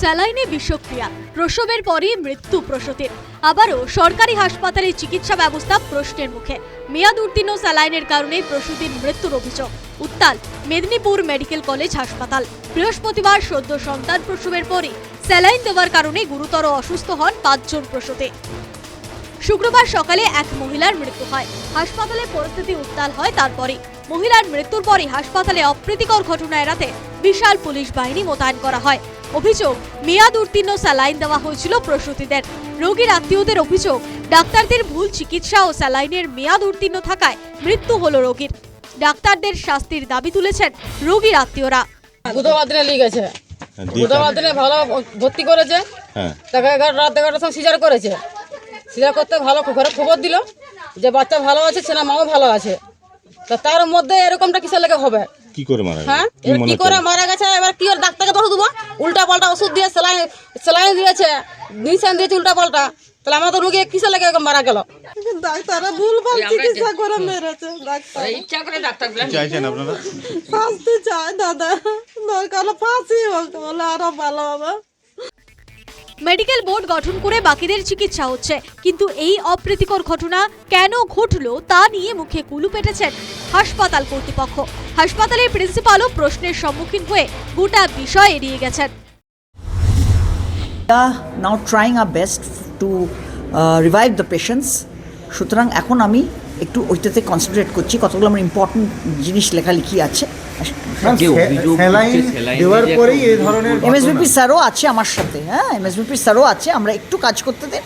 স্যালাইনে বিষক্রিয়া, প্রসবের পরই মৃত্যু প্রসূতির। আবারও সরকারি হাসপাতালে চিকিৎসা ব্যবস্থা প্রশ্নের মুখে। মেয়াদ উত্তীর্ণ স্যালাইনের কারণে প্রসূতির মৃত্যুর অভিযোগ। উত্তাল, মেদিনীপুর মেডিকেল কলেজ হাসপাতাল। বৃহস্পতিবার সদ্য সন্তান প্রসবের পরই স্যালাইন দেওয়ার কারণে গুরুতর অসুস্থ হন পাঁচজন প্রসূতি। শুক্রবার সকালে এক মহিলার মৃত্যু হয়। হাসপাতালে পরিস্থিতি উত্তাল হয় তারপরে মহিলার মৃত্যুর পরে হাসপাতালে অপ্রীতিকর ঘটনা এড়াতে বিশাল পুলিশ বাহিনী মোতায়েন করা হয়। অভিযোগ মেয়াদ উত্তীর্ণ স্যালাইন দেওয়া হয়েছিল প্রসূতিদের রোগীর আত্মীয়দের অভিযোগ ডাক্তারদের ভুল চিকিৎসা ও স্যালাইনের মেয়াদ উত্তীর্ণ থাকায় মৃত্যু হলো রোগীর। ডাক্তারদের শাস্তির দাবি তুলেছেন রোগীর আত্মীয়রা। হ্যাঁ, ভালো ভর্তি করেছে। হ্যাঁ। রাত এগারোটার সময় সিজার করেছে। সিজার করতে ভালো ঘরে খবর দিল যে বাচ্চা ভালো আছে ছেলে মাও ভালো আছে। তা তার মধ্যে এরকমটা কিসের লেগে হবে? কি করে মারা গেছে হ্যাঁ? কি এবার করে মারা গেছে? এবার কি ওর ডাক্তারকে ধরে দেবো? উল্টা পাল্টা ওষুধ দিয়ে সেলাইন সেলাইন দিয়েছে। নিশান দিয়েছে উল্টা পাল্টা। তাহলে আমার তো রুগী কিসে লেগে মারা গেল? ডাক্তাররা ভুলভাল চিকিৎসা করে মেরেছে ডাক্তার। ইচ্ছা করে ডাক্তার চাইছেন আপনারা? ফাঁসতে চায় দাদা। দরকার ফাঁসি হোক বলে আরও ভালো হবে। মেডিকেল বোর্ড গঠন করে বাকিদের চিকিৎসা হচ্ছে। কিন্তু এই অপ্রীতিকর ঘটনা কেন ঘটলো তা নিয়ে মুখে কুলু পেটেছেন হাসপাতাল কর্তৃপক্ষ। হাসপাতালের প্রিন্সিপালও প্রশ্নের সম্মুখীন হয়ে গোটা বিষয় এড়িয়ে গেছেন। Now trying our best to uh, revive the সুতরাং এখন আমি একটু ওইটাতে কনসেন্ট্রেট করছি। কতগুলো আমার ইম্পর্টেন্ট জিনিস লেখালেখি আছে। স্যালাইন দেওয়ার পরেই এই ধরনের এমএসবিপি স্যারও আছে আমার সাথে হ্যাঁ এমএসবিপি স্যারও আছে আমরা একটু কাজ করতে দেন।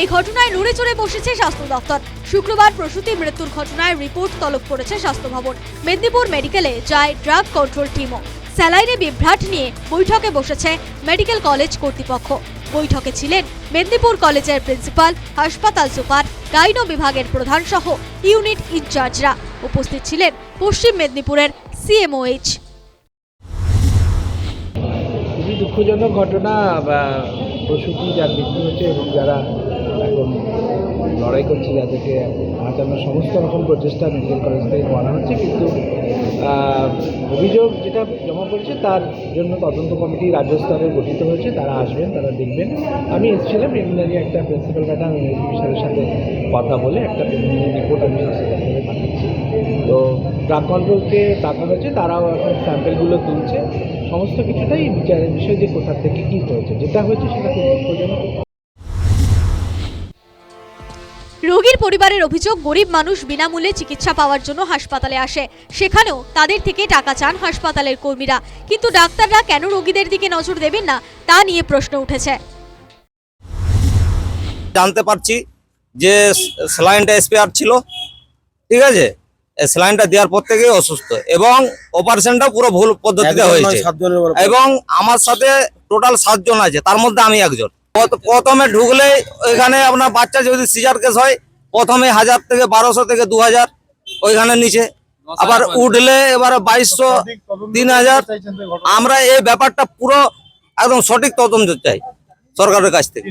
এই ঘটনায় নড়ে চড়ে বসেছে স্বাস্থ্য দপ্তর। শুক্রবার প্রসূতি মৃত্যুর ঘটনায় রিপোর্ট তলব করেছে স্বাস্থ্য ভবন। মেদিনীপুর মেডিকেলে যায় ড্রাগ কন্ট্রোল টিমও। স্যালাইনে বিভ্রাট নিয়ে বৈঠকে বসেছে মেডিকেল কলেজ কর্তৃপক্ষ। বৈঠকে ছিলেন মেদিনীপুর কলেজের প্রিন্সিপাল হাসপাতাল সুপার গাইনো বিভাগের প্রধান সহ ইউনিট ইনচার্জরা। উপস্থিত ছিলেন পশ্চিম মেদিনীপুরের সিএমওএইচ। খুবই দুঃখজনক ঘটনা, বা প্রসূতি যার মৃত্যু হচ্ছে এবং যারা এখন লড়াই করছে যাদেরকে বাঁচানোর সমস্ত রকম প্রচেষ্টা মেডিকেল কলেজ থেকে করা হচ্ছে, কিন্তু অভিযোগ যেটা জমা পড়েছে তার জন্য তদন্ত কমিটি রাজ্য স্তরে গঠিত হয়েছে। তারা আসবেন, তারা দেখবেন। আমি এসেছিলাম প্রিলিমিনারি একটা প্রিন্সিপাল ম্যাডাম স্যারের সাথে কথা বলে একটা রিপোর্ট আমি পাঠিয়েছি তো ড্রাগ কন্ট্রোলকে ডাকা হয়েছে তারাও এখন স্যাম্পেলগুলো তুলছে। সমস্ত কিছুটাই বিচারের বিষয় যে কোথা থেকে কী হয়েছে যেটা হয়েছে সেটা খুব দুঃখজনক। রোগীর পরিবারের অভিযোগ গরিব মানুষ বিনামূল্যে চিকিৎসা পাওয়ার জন্য হাসপাতালে আসে। সেখানেও তাদের থেকে টাকা চান হাসপাতালের কর্মীরা। কিন্তু ডাক্তাররা কেন রোগীদের দিকে নজর দেবেন না তা নিয়ে প্রশ্ন উঠেছে। জানতে পারছি যে স্যালাইনটা স্পেয়ার ছিল ঠিক আছে? স্যালাইনটা দেওয়ার পর থেকেই অসুস্থ এবং অপারেশনটা পুরো ভুল পদ্ধতিতে হয়েছে। এবং আমার সাথে টোটাল সাতজন আছে তার মধ্যে আমি একজন। প্রথমে ঢুকলে ওইখানে আপনার বাচ্চা যদি সিজার কেস হয় প্রথমে হাজার থেকে বারোশো থেকে দু হাজার ওইখানে নিচে। আবার উঠলে এবার বাইশশো তিন হাজার। আমরা এই ব্যাপারটা পুরো একদম সঠিক তদন্ত চাই সরকারের কাছ থেকে।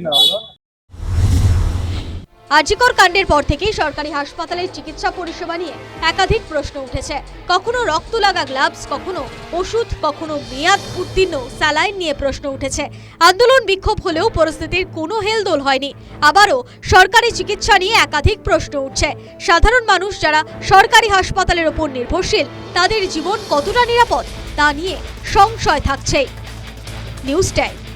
আর্জিকর কাণ্ডের পর থেকেই সরকারি হাসপাতালের চিকিৎসা পরিষেবা নিয়ে একাধিক প্রশ্ন উঠেছে। কখনো রক্ত লাগা গ্লাভস, কখনো ওষুধ, কখনো মেয়াদ উত্তীর্ণ স্যালাইন নিয়ে প্রশ্ন উঠেছে। আন্দোলন বিক্ষোভ হলেও পরিস্থিতির কোনো হেলদোল হয়নি। আবারও সরকারি চিকিৎসা নিয়ে একাধিক প্রশ্ন উঠছে। সাধারণ মানুষ যারা সরকারি হাসপাতালের ওপর নির্ভরশীল, তাদের জীবন কতটা নিরাপদ তা নিয়ে সংশয় থাকছে নিউজ টাইম